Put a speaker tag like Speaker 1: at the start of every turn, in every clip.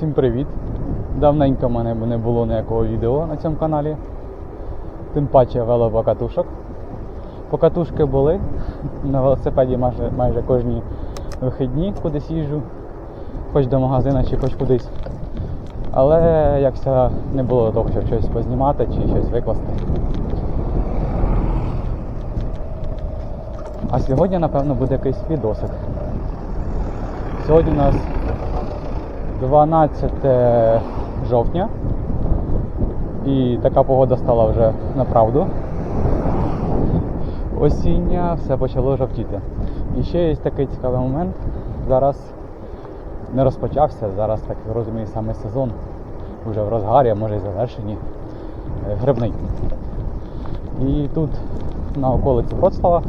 Speaker 1: Всім привіт! Давненько в мене не було ніякого відео на цьому каналі. Тим паче велопокатушок. Покатушки були. На велосипеді майже, майже кожні вихідні кудись їжджу, хоч до магазину чи хоч кудись. Але якся не було того, щоб щось познімати чи щось викласти. А сьогодні, напевно, буде якийсь відосик. Сьогодні у нас 12 жовтня. І така погода стала вже направду. Осіння все почало жовтіти. І ще є такий цікавий момент. Зараз не розпочався, зараз так розумію саме сезон. Вже в розгарі, а може і завершенні. е, Грибний. І тут на околиці Вроцлава,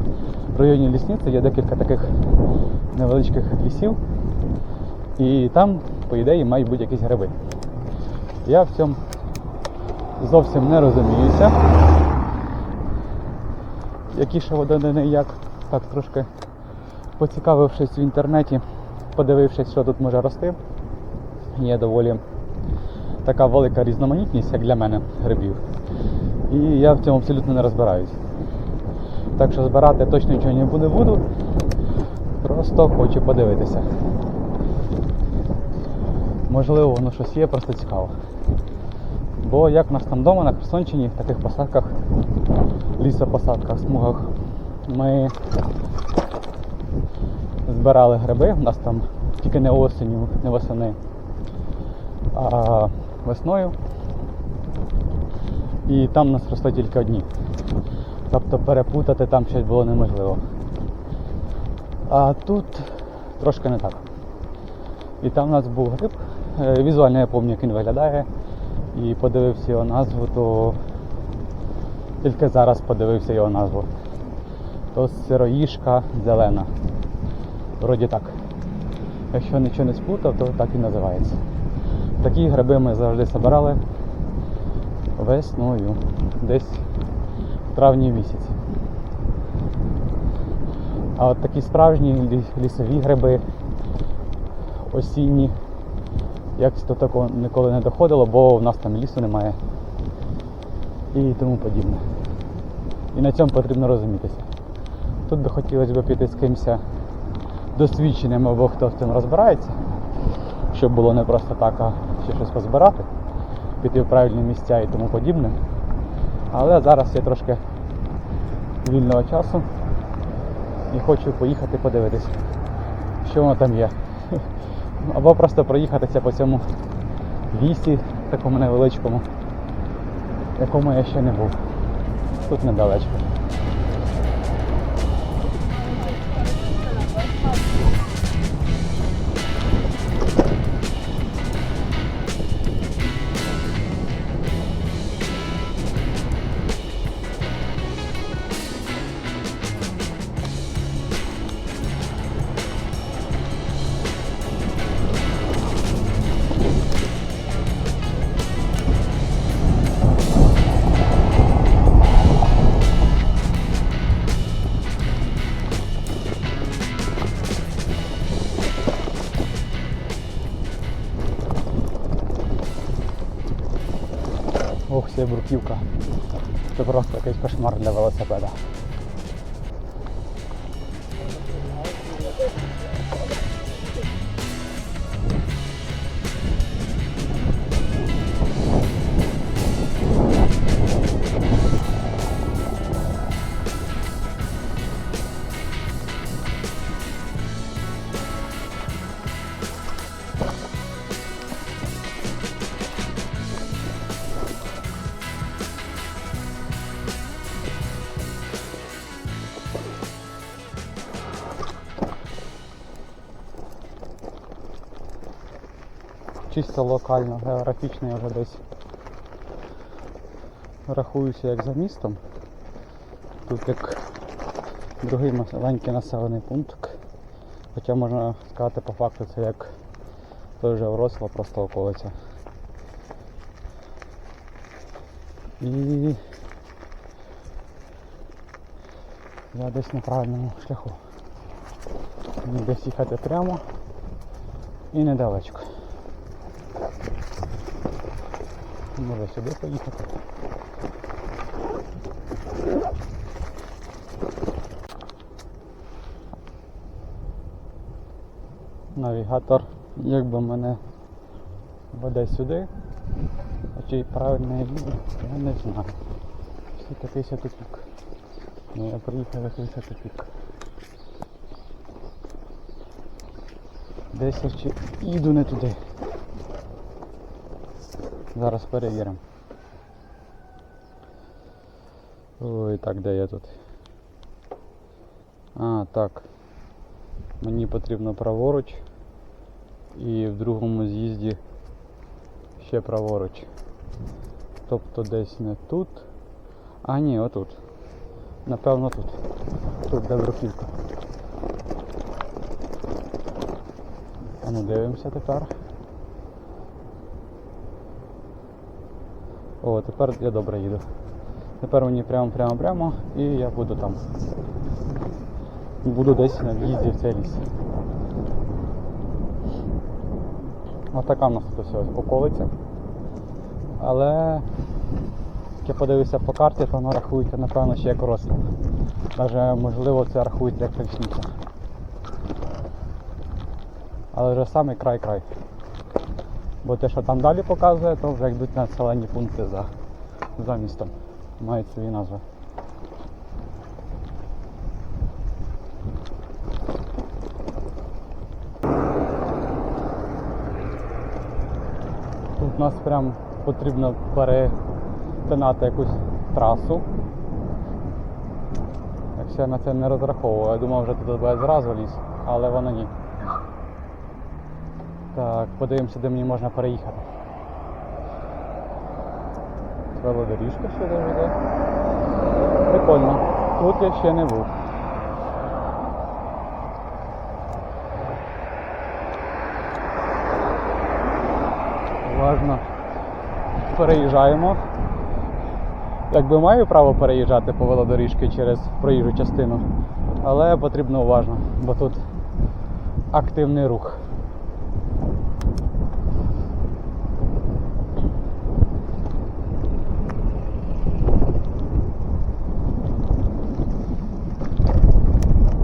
Speaker 1: в районі лісниці є декілька таких невеличких лісів. І там, по ідеї, мають бути якісь гриби. Я в цьому зовсім не розуміюся. Які ще водонини як. Так трошки поцікавившись в інтернеті, подивившись, що тут може рости. Є доволі така велика різноманітність, як для мене, грибів. І я в цьому абсолютно не розбираюсь. Так що збирати точно нічого не буду, буду. Просто хочу подивитися. Можливо, воно щось є, просто цікаво. Бо як в нас там вдома на Херсонщині, в таких посадках, лісопосадках, смугах, ми збирали гриби, у нас там тільки не осінню, не восени, а весною. І там у нас росли тільки одні. Тобто перепутати там щось було неможливо. А тут трошки не так. І там у нас був гриб. Е, Візуально я пам'ятаю, як він виглядає. І подивився його назву, то тільки зараз подивився його назву. То сироїшка зелена. Вроді так. Якщо нічого не сплутав, то так і називається. Такі гриби ми завжди збирали весною, десь в травні місяці. А от такі справжні лісові гриби, осінні, якось до такого ніколи не доходило, бо в нас там лісу немає і тому подібне. І на цьому потрібно розумітися. Тут би хотілося б піти з кимось досвідченим або хто в цьому розбирається, щоб було не просто так, а ще щось позбирати, піти в правильні місця і тому подібне. Але зараз є трошки вільного часу і хочу поїхати подивитись, що воно там є. Або просто проїхатися по цьому лісі, такому невеличкому, якому я ще не був. Тут недалечко. Бруківка. Це просто якийсь кошмар для велосипеда. Чисто локально, географічно я вже десь рахуюся як за містом. Тут як другий маленький населений пункт. Хоча можна сказати по факту це як той же Вроцлав, просто околиця. І я десь на правильному шляху. Десь їхати прямо і недалечко. Може сюди поїхати. Навігатор якби мене веде сюди. А чи правильно я їду, я не знаю. Всі такий ся. Ну я приїхав якийсь тупік. Десь я чи їду не туди. Зараз перевіримо. Ой, так, де я тут? А, так. Мені потрібно праворуч. І в другому з'їзді ще праворуч. Тобто десь не тут. А ні, отут. Напевно тут. Тут де бруківка. Ну дивимося тепер. О, тепер я добре їду. Тепер мені прямо прямо прямо і я буду там. Буду десь на в'їзді в цей ліс. Ось така в нас тут ось околиця. Але як я подивився по карті, то вона рахується, напевно, ще як розклад. Навіть можливо це рахується як річниця. Але вже самий край-край. Бо те, що там далі показує, то вже йдуть населені пункти за, за містом. Мають свої назви. Тут нас прям потрібно перетинати якусь трасу. Якщо я на це не розраховував, я думав, вже тут буде зразу ліс, але воно ні. Так, подивимося, де мені можна переїхати. Велодоріжка ще дуже йде. Прикольно. Тут я ще не був. Уважно переїжджаємо. Якби маю право переїжджати по велодоріжки через проїжджу частину, але потрібно уважно, бо тут активний рух.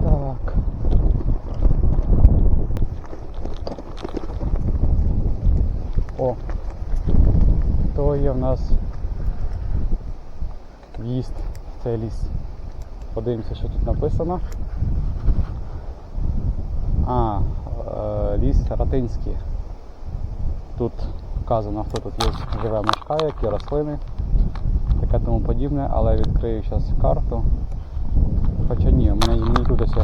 Speaker 1: Так. О, то є в нас в'їзд в цей ліс. Подивимося, що тут написано. А, е, ліс Ратинський. Тут вказано, хто тут є, живе, мешкає, які рослини, таке тому подібне, але відкрию зараз карту. Хоча ні, мені, мені тут ось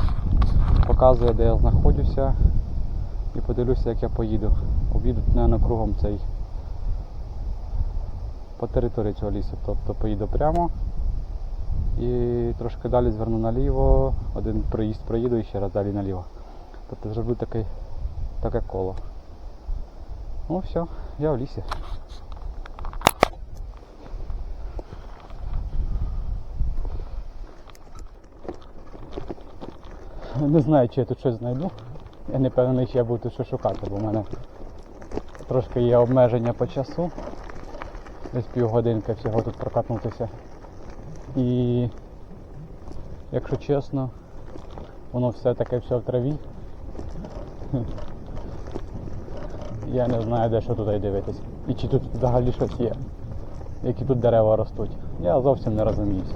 Speaker 1: показує, де я знаходжуся. І подивлюся, як я поїду. Об'їду, мабуть, кругом цей по території цього лісу. Тобто поїду прямо і трошки далі зверну наліво, один проїзд проїду і ще раз далі наліво. Тобто зроблю таке, таке коло. Ну все, я в лісі. Не знаю, чи я тут щось знайду. Я не певний, чи я буду тут що шукати, бо в мене трошки є обмеження по часу. Десь півгодинки всього тут прокатнутися. І якщо чесно, воно все таке все в траві. Я не знаю, де що туди дивитись. І чи тут взагалі щось є. Які тут дерева ростуть. Я зовсім не розуміюся.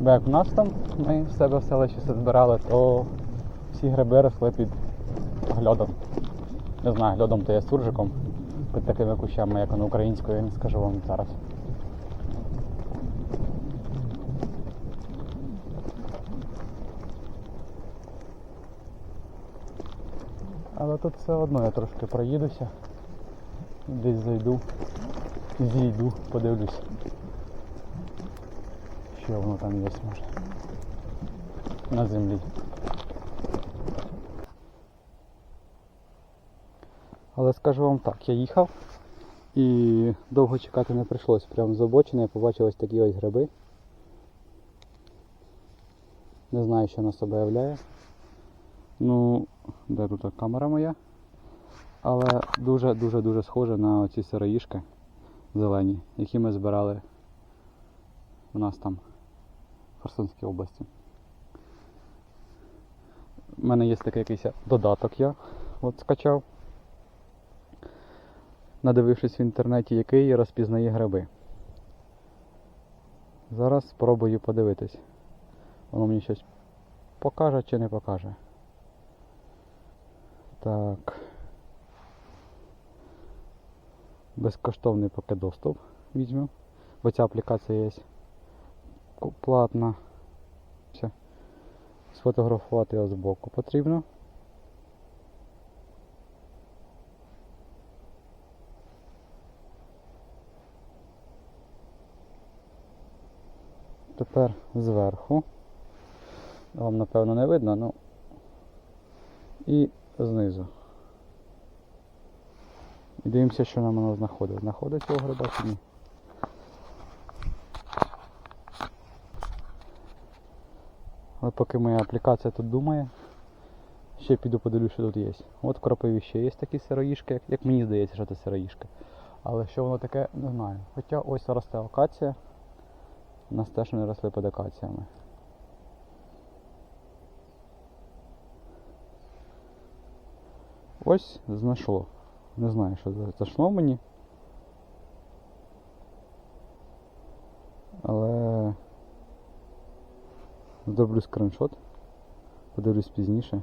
Speaker 1: Бо як у нас там ми в себе в селищі все збирали, то всі гриби росли під гльодом. Не знаю, гльодом то є суржиком, під такими кущами, як воно українською, я не скажу вам зараз. Але тут все одно я трошки проїдуся, десь зайду, зійду, подивлюсь. Що воно там є може. На землі. Але скажу вам так, я їхав і довго чекати не прийшлось. Прямо з обочини я побачив ось такі ось гриби. Не знаю, що на себе являє. Ну, де тут камера моя. Але дуже-дуже-дуже схоже на оці сироїшки зелені, які ми збирали у нас там в Херсонській області. У мене є такий якийсь додаток, я от скачав, надивившись в інтернеті, який розпізнає гриби. Зараз спробую подивитись. Воно мені щось покаже чи не покаже. Так. Безкоштовний поки доступ візьмемо, бо ця аплікація є платна. Все. Сфотографувати його збоку потрібно. Тепер зверху. Вам напевно не видно, ну і знизу. І дивимося, що нам воно знаходить. Знаходить цього гриба чи ні. Але поки моя аплікація тут думає, ще піду подивлюсь, що тут є. От в кропиві ще є такі сироїшки, як, мені здається, що це сироїшки. Але що воно таке, не знаю. Хоча ось росте акація. У нас теж не росли під акаціями. Ось знайшло. Не знаю, що зайшло мені. Але зроблю скриншот. Подивлюсь пізніше.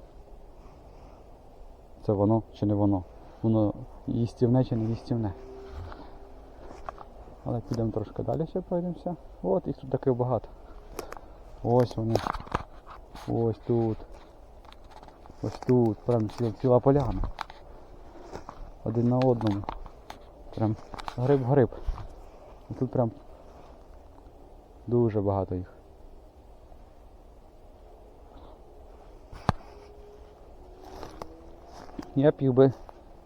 Speaker 1: Це воно чи не воно. Воно їстівне чи не їстівне. Але підемо трошки далі ще пройдемося. От їх тут таки багато. Ось вони. Ось тут. Ось тут. Прям ціла, ціла поляна. Один на одному. Прям гриб-гриб. І тут прям дуже багато їх. Я б їх би,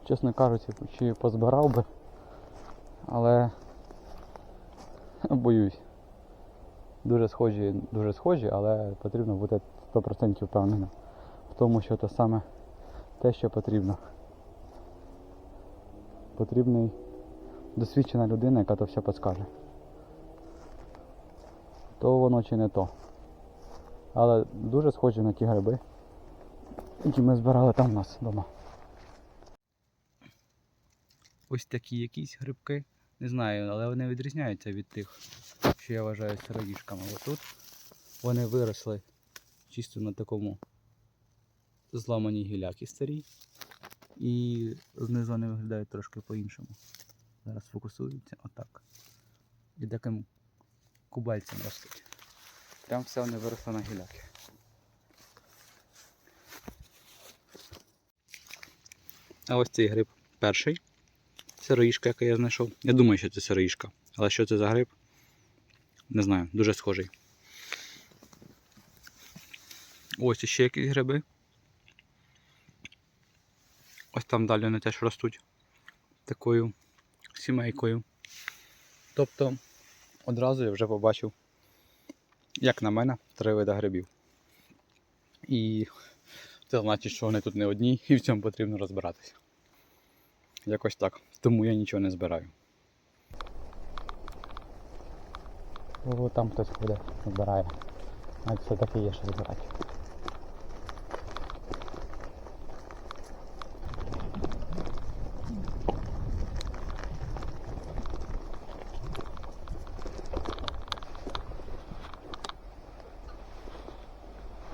Speaker 1: чесно кажучи, чи позбирав би, але боюсь. Дуже схожі, дуже схожі, але потрібно бути 100% впевненим в тому, що це саме те, що потрібно. Потрібний досвідчена людина, яка то все підскаже. То воно чи не то. Але дуже схожі на ті гриби, які ми збирали там у нас вдома. Ось такі якісь грибки. Не знаю, але вони відрізняються від тих, що я вважаю сироїшками. Отут вони виросли чисто на такому зламаній гілякі старій. І знизу вони виглядають трошки по-іншому. Зараз фокусуються отак. І таким кубальцем ростуть. Прям все вони виросли на гіляки. А ось цей гриб перший. Сироїшка, яку я знайшов. Я думаю, що це сироїшка. Але що це за гриб? Не знаю, дуже схожий. Ось іще якісь гриби. Ось там далі вони теж ростуть такою сімейкою. Тобто одразу я вже побачив, як на мене, три вида грибів. І це значить, що вони тут не одні і в цьому потрібно розбиратися. Якось так. Тому я нічого не збираю. О, там хтось ходить, збирає. Навіть все-таки є що збирати.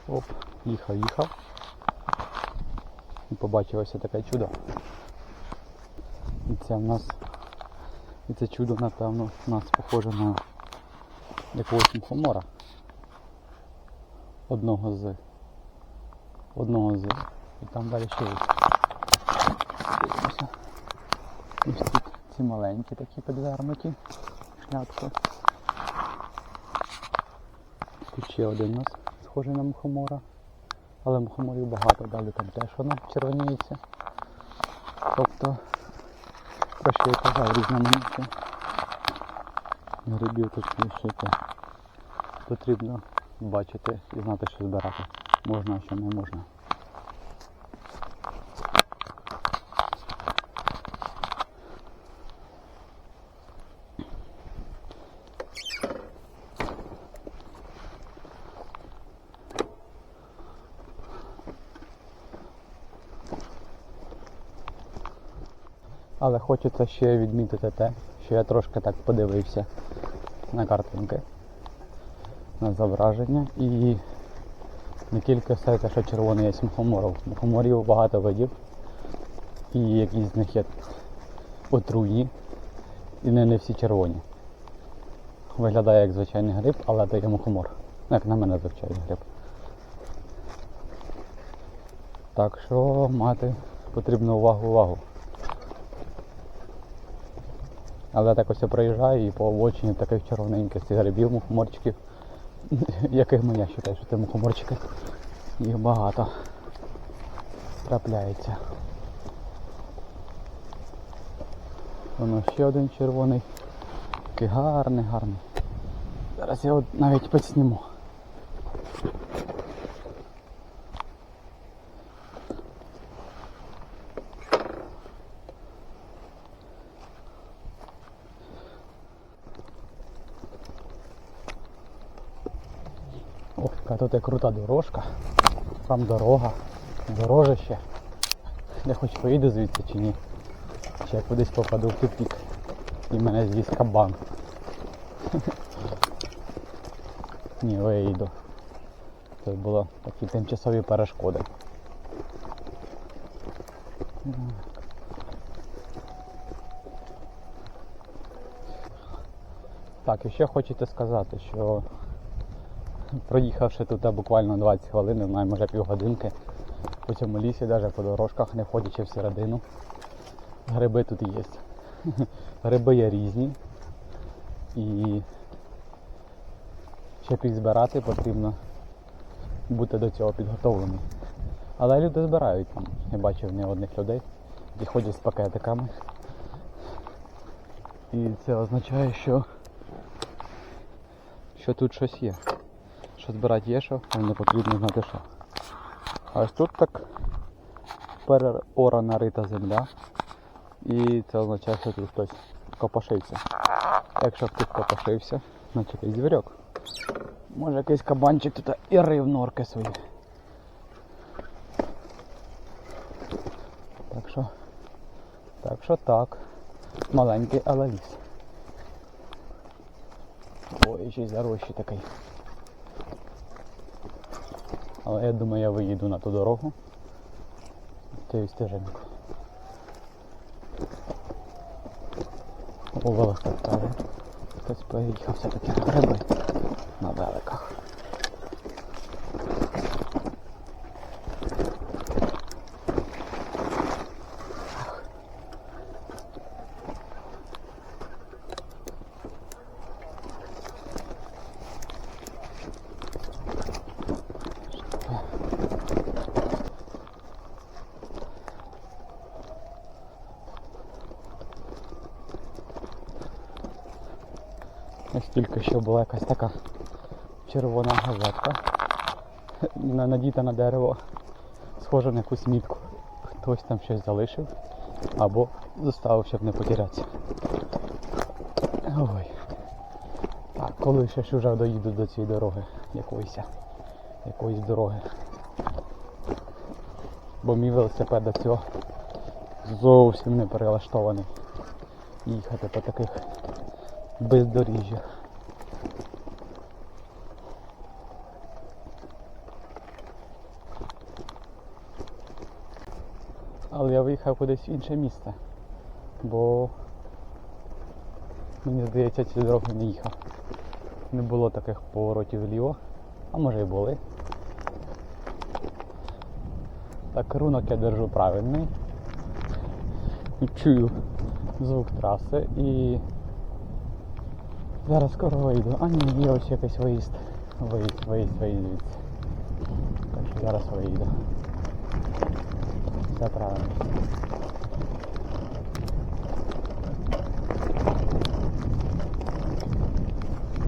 Speaker 1: Оп, їхав, їхав. І побачив ось таке чудо. І це в нас. І це чудо, напевно, у нас похоже на якогось мухомора. Одного з. Одного з. І там далі ще є. Ось тут ці маленькі такі підвернуті. Шляпки. Тут ще один у нас схожий на мухомора. Але мухоморів багато, далі там теж воно червоніється. Тобто, про що я казав, різноманіття. Грибів тут лишити. Потрібно бачити і знати, що збирати. Можна, що не можна. Але хочеться ще відмітити те, що я трошки так подивився на картинки, на зображення і не тільки все те, що червоне є мухоморів. Мухоморів багато видів. І якісь з них є отруйні. І не, не всі червоні. Виглядає як звичайний гриб, але це є мухомор. Ну, Як на мене звичайний гриб. Так що мати потрібно увагу увагу. Але так ось я проїжджаю і по обочині таких червоненьких цих грибів, мухоморчиків, яких я вважаю, що це мухоморчики. Їх багато трапляється. Воно ще один червоний. Такий гарний, гарний. Зараз я от навіть підсніму. Ох, тут і крута дорожка. Там дорога, дорожище. Я хоч поїду звідси чи ні. Чи я кудись попаду в тупик і мене з'їсть кабан. Ні, виїду. Це було такі тимчасові перешкоди. Так, і ще хочете сказати, що проїхавши тут буквально 20 хвилин, не знаю, може півгодинки, по цьому лісі, навіть по дорожках, не входячи всередину, гриби тут є. Гриби є різні. І щоб їх збирати, потрібно бути до цього підготовленим. Але люди збирають там. Я бачив не одних людей, які ходять з пакетиками. І це означає, що, що тут щось є. Що збирати є що, а не потрібно знати що. А ось тут так переорана рита земля. І це означає, що тут хтось копошився. Якщо хтось копошився, значить якийсь звірок. Може якийсь кабанчик тут і рив норки свої. Так що. Так що так. Маленький, але ліс. Ой, ще й зарощий такий. Але я думаю, я виїду на ту дорогу. Тою стежинку. У велосипеді. Хтось поїхав все-таки на гриби на великах. Ось тільки що була якась така червона газетка. Надіта на дерево, схожа на якусь мітку. Хтось там щось залишив або заставив, щоб не потерятися. Ой. Так, коли ще вже доїду до цієї дороги якоїсь, якоїсь дороги. Бо мій велосипед до цього зовсім не перелаштований їхати по таких бездоріжжях. Але я виїхав кудись в інше місце, бо мені здається, ці дороги не їхав. Не було таких поворотів вліво, а може і були. Так, керунок я держу правильний. Чую звук траси і зараз скоро вийду. А ні, є ось якийсь виїзд. Виїзд, виїзд, виїзд звідси. Так що зараз виїду. Все правильно.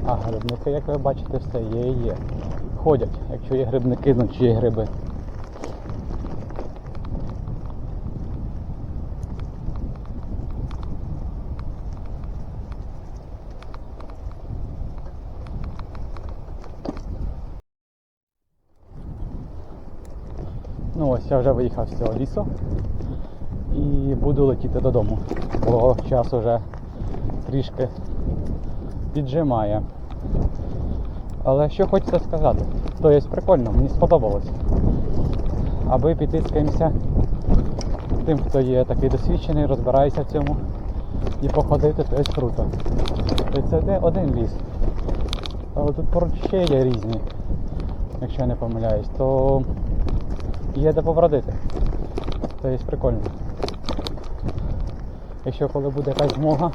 Speaker 1: А грибники, як ви бачите, все є і є. Ходять. Якщо є грибники, значить є гриби. Ну ось я вже виїхав з цього лісу. і буду летіти додому, бо час уже трішки піджимає. Але що хочеться сказати, то є прикольно, мені сподобалось. Аби кимся, тим, хто є такий досвідчений, розбирається в цьому і походити, то є круто. І це не один ліс. Але тут поруч ще є різні, якщо я не помиляюсь, то є де побродити. Є прикольно. Якщо коли буде якась змога,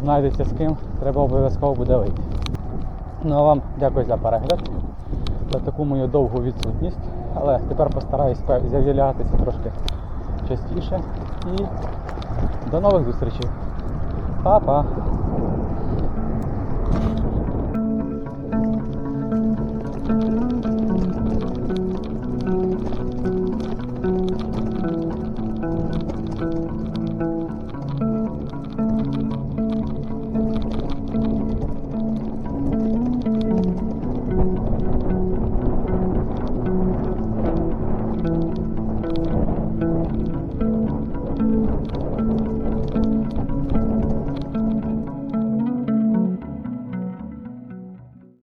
Speaker 1: знайдеться з ким, треба обов'язково буде вийти. Ну а вам дякую за перегляд, за таку мою довгу відсутність. Але тепер постараюсь з'являтися трошки частіше. І до нових зустрічей. Па-па!